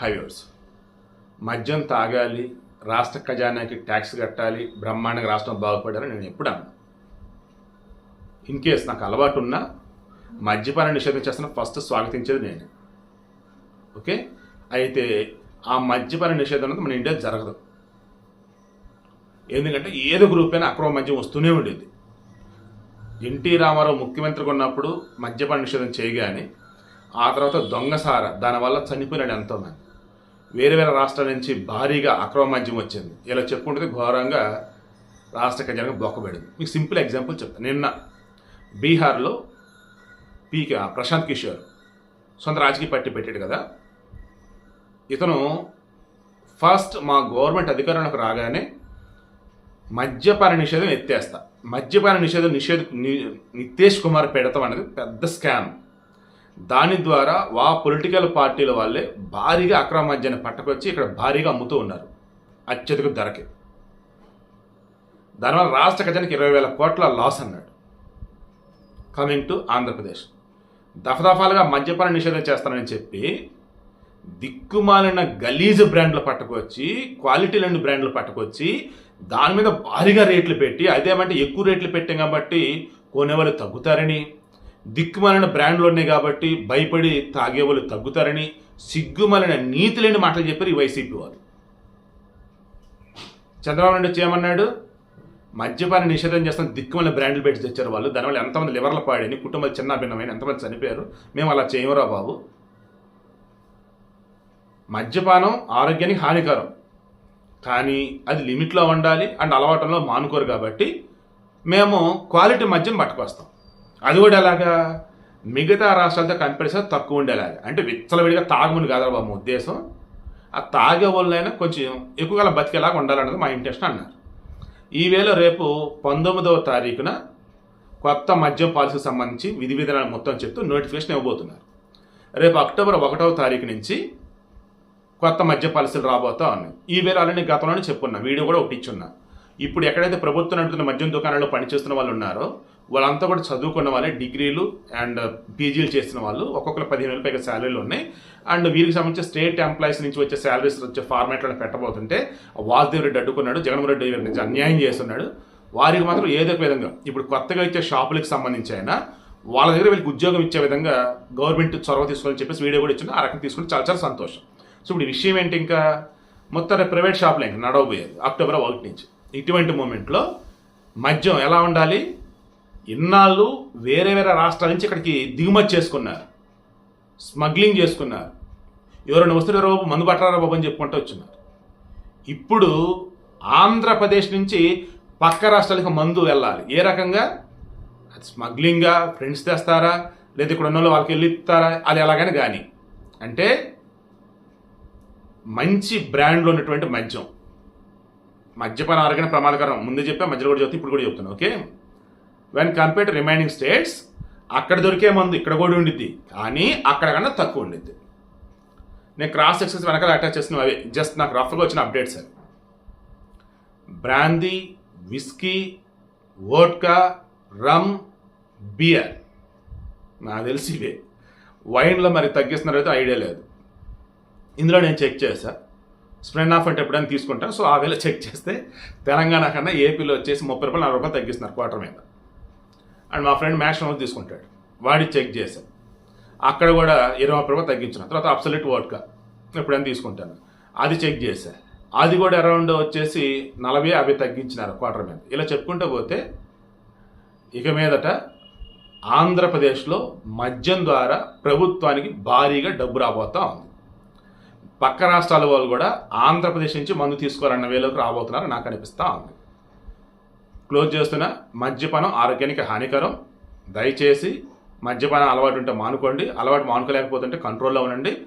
Highways. మద్యం తాగాలి రాష్ట్ర ఖజానాకి ట్యాక్స్ కట్టాలి బ్రహ్మాండంగా రాష్ట్రం బాగుపడాలని నేను ఎప్పుడు అన్నా. ఇన్ కేస్ నాకు అలవాటు ఉన్నా మద్యపాన నిషేధం చేస్తున్న ఫస్ట్ స్వాగతించేది నేను. ఓకే? అయితే ఆ మద్యపాన నిషేధం అనేది మన ఇండియా జరగదు. ఎందుకంటే ఏదో గ్రూప్ అయినా అక్రమ మద్యం వస్తూనే ఉండేది. ఎన్టీ రామారావు ముఖ్యమంత్రిగా ఉన్నప్పుడు మద్యపాన నిషేధం చేయగానే ఆ తర్వాత దొంగసార దానివల్ల చనిపోయినాడు ఎంతోమంది వేరే వేరే రాష్ట్రాల నుంచి భారీగా అక్రమ మద్యం వచ్చింది. ఇలా చెప్పుకుంటే ఘోరంగా రాష్ట్ర ఖజానాకు బొక్కబడింది మీకు సింపుల్ ఎగ్జాంపుల్ చెప్తాను నిన్న బీహార్లో పీకే ప్రశాంత్ కిషోర్ సొంత రాజకీయ పార్టీ పెట్టాడు కదా. ఇతను ఫస్ట్ మా గవర్నమెంట్ అధికారంలోకి రాగానే మద్యపాన నిషేధం ఎత్తేస్తా. మద్యపాన నిషేధం నిషేధ నితేష్ కుమార్ పెడతాం అనేది పెద్ద స్కామ్. దాని ద్వారా వా పొలిటికల్ పార్టీల వాళ్ళే భారీగా అక్రమ మద్యాన్ని పట్టుకొచ్చి ఇక్కడ భారీగా అమ్ముతూ ఉన్నారు. అత్యధిక ధరకి. దానివల్ల రాష్ట్ర ఖజానికి ఇరవై వేల కోట్ల లాస్ అన్నాడు. Coming to Andhra Pradesh. దఫదఫాలుగా మద్యపాన నిషేధం చేస్తానని చెప్పి దిక్కుమాలిన గలీజ్ బ్రాండ్లు పట్టుకొచ్చి క్వాలిటీ లేని బ్రాండ్లు పట్టుకొచ్చి దాని మీద భారీగా రేట్లు పెట్టి అదేమంటే ఎక్కువ రేట్లు పెట్టాం కాబట్టి కొనేవాళ్ళు తగ్గుతారని దిక్కుమాలిన బ్రాండ్లు ఉన్నాయి కాబట్టి భయపడి తాగేవాళ్ళు తగ్గుతారని సిగ్గుమలిన నీతి లేని మాటలు చెప్పారు ఈ వైసీపీ వారు చంద్రబాబు నాయుడు వచ్చి మద్యపాన నిషేధం చేస్తాం దిక్కుమల బ్రాండ్లు పెట్టి తెచ్చారు వాళ్ళు. దానివల్ల ఎంతమంది లివర్ల పాడని కుటుంబాలు చిన్న భిన్నమైన ఎంతమంది చనిపోయారు మేము అలా చేయమరా బాబు. మద్యపానం ఆరోగ్యానికి హానికరం. కానీ అది లిమిట్లో ఉండాలి అండ్ అలవాటంలో మానుకోరు కాబట్టి మేము క్వాలిటీ మద్యం పట్టుకొస్తాం. అది కూడా ఎలాగా? మిగతా రాష్ట్రాలతో కంపేర్ తక్కువ ఉండేలాగా. అంటే విచ్చలవిడిగా తాగమని కాదు బాబు ఉద్దేశం. ఆ తాగే వాళ్ళైనా కొంచెం ఎక్కువగా బతికేలాగా ఉండాలన్నది మా ఇంటెన్షన్ అన్నారు. ఈవేళ రేపు పంతొమ్మిదవ తారీఖున కొత్త మద్యం పాలసీకి సంబంధించి విధి విధానాలు మొత్తం చెప్తూ నోటిఫికేషన్ ఇవ్వబోతున్నారు. రేపు అక్టోబర్ ఒకటవ తారీఖు నుంచి కొత్త మద్య పాలసీలు రాబోతా ఉన్నాయి. ఈ వేళ ఆల్రెడీ గతంలోనే చెప్పున్నా వీడియో కూడా ఒకటి ఇచ్చున్నా. ఇప్పుడు ఎక్కడైతే ప్రభుత్వం నడుపుతున్న మద్యం దుకాణాల్లో పనిచేస్తున్న వాళ్ళు ఉన్నారో వాళ్ళంతా కూడా చదువుకున్న వాళ్ళే డిగ్రీలు అండ్ uh, పీజీలు చేసిన వాళ్ళు. ఒక్కొక్కరు పదిహేను వేల పైగా శాలరీలు ఉన్నాయి. అండ్ వీరికి సంబంధించి స్టేట్ ఎంప్లాయీస్ నుంచి వచ్చే శాలరీస్ వచ్చే ఫార్మాట్లను పెట్టబోతుంటే వాసుదేవ్ రెడ్డి అడ్డుకున్నాడు జగన్మోహన్ రెడ్డి గారి నుంచి అన్యాయం చేస్తున్నాడు. వారికి మాత్రం ఏదో ఒక విధంగా ఇప్పుడు కొత్తగా ఇచ్చే షాపులకు సంబంధించి అయినా వాళ్ళ దగ్గర వీళ్ళకి ఉద్యోగం ఇచ్చే విధంగా గవర్నమెంట్ చొరవ తీసుకోవాలని చెప్పేసి వీడియో కూడా ఇచ్చిన ఆ రకం తీసుకుని చాలా చాలా సంతోషం. సో ఇప్పుడు విషయం ఏంటి ఇంకా? మొత్తం ప్రైవేట్ షాపులు ఇంకా నడవబోయేది. అక్టోబర్ ఒకటి నుంచి. ఇటువంటి మూమెంట్లో మద్యం ఎలా ఉండాలి? ఇన్నాళ్ళు వేరే వేరే రాష్ట్రాల నుంచి ఇక్కడికి దిగుమతి చేసుకున్నారు. స్మగ్లింగ్ చేసుకున్నారు. ఎవరైనా వస్తున్న బాబు మందు పట్టరా బాబు అని చెప్పుకుంటూ వచ్చినారు. ఇప్పుడు ఆంధ్రప్రదేశ్ నుంచి పక్క రాష్ట్రాలకు మందు వెళ్ళాలి. ఏ రకంగా? అది స్మగ్లింగా ఫ్రెండ్స్ తెస్తారా? లేదా ఇక్కడ ఉన్న వాళ్ళు వాళ్ళకి వెళ్ళి ఇస్తారా? అది ఎలాగైనా కానీ. అంటే మంచి బ్రాండ్లో ఉన్నటువంటి మద్యం. మద్యపాన ఆరోగ్యం ప్రమాదకరం. ముందే చెప్పా మధ్యలో కూడా చెప్తే ఇప్పుడు కూడా చెప్తాను okay? When compare to remaining states అక్కడ దొరికే మందు ఇక్కడ కూడా ఉండిద్ది. కానీ అక్కడ కన్నా తక్కువ ఉండిద్ది. నేను క్రాస్ సెక్షన్స్ వెనకాల అటాచ్ చేసిన అవి. జస్ట్ నాకు రఫ్గా వచ్చిన అప్డేట్స్ అవి. Brandy whisky vodka rum beer నాకు తెలిసి ఇవే. వైన్లో మరి తగ్గిస్తున్నారైతే ఐడియా లేదు. ఇందులో నేను చెక్ చేశా స్ప్రెన్ ఆఫ్ అంటే ఎప్పుడైనా తీసుకుంటాను సో ఆ వేళ చెక్ చేస్తే తెలంగాణ కన్నా ఏపీలో వచ్చేసి ముప్పై రూపాయలు నలభై రూపాయలు తగ్గిస్తున్నారు క్వార్టర్ మీద. అండ్ మా ఫ్రెండ్ మ్యాక్స్ తీసుకుంటాడు. వాడి చెక్ చేశాం. అక్కడ కూడా ఇరవై ఒక్క రూపాయలు తగ్గించిన. తర్వాత అబ్సల్యూట్ వాడ్కా. ఎప్పుడైనా తీసుకుంటాను. అది చెక్ చేశా. అది కూడా అరౌండ్ వచ్చేసి నలభై యాభై తగ్గించినారు క్వార్టర్ మీద. ఇలా చెప్పుకుంటూ పోతే ఇక మీదట ఆంధ్రప్రదేశ్లో మద్యం ద్వారా ప్రభుత్వానికి భారీగా డబ్బు రాబోతా ఉంది. పక్క రాష్ట్రాల వాళ్ళు కూడా ఆంధ్రప్రదేశ్ నుంచి మందు తీసుకోవాలన్న వేలోకి రాబోతున్నారు నాకు అనిపిస్తూ ఉంది. క్లోజ్ చేస్తున్న మద్యపానం ఆరోగ్యానికి హానికరం. దయచేసి మద్యపానం అలవాటు ఉంటే మానుకోండి. అలవాటు మానుకోలేకపోతుంటే కంట్రోల్లో ఉండండి.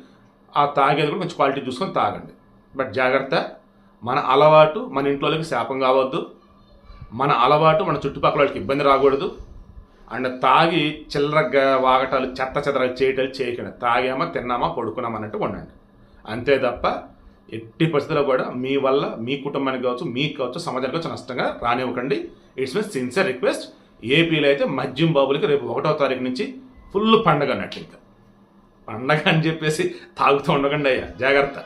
ఆ తాగేది కూడా కొంచెం క్వాలిటీ చూసుకొని తాగండి. బట్ జాగ్రత్త మన అలవాటు మన ఇంట్లోకి శాపం కావద్దు. మన అలవాటు మన చుట్టుపక్కల వాళ్ళకి ఇబ్బంది రాకూడదు. అండ్ తాగి చిల్లరగా వాగటాలు చెత్త చెదరలు చేయటాలు చేయకండి. తాగామా తిన్నామా పడుకున్నామా అన్నట్టు ఉండండి. అంతే తప్ప ఎట్టి పరిస్థితుల్లో కూడా మీ వల్ల మీ కుటుంబానికి కావచ్చు మీకు కావచ్చు సమాజానికి కావచ్చు నష్టంగా రానివ్వకండి. ఇట్స్ మై సిన్సియర్ రిక్వెస్ట్ ఏపీలో అయితే మద్యం బాబులకి రేపు ఒకటో తారీఖు నుంచి ఫుల్ పండగ అన్నట్టు ఇంకా. పండగ అని చెప్పేసి తాగుతూ ఉండకండి అయ్యా. జాగ్రత్త.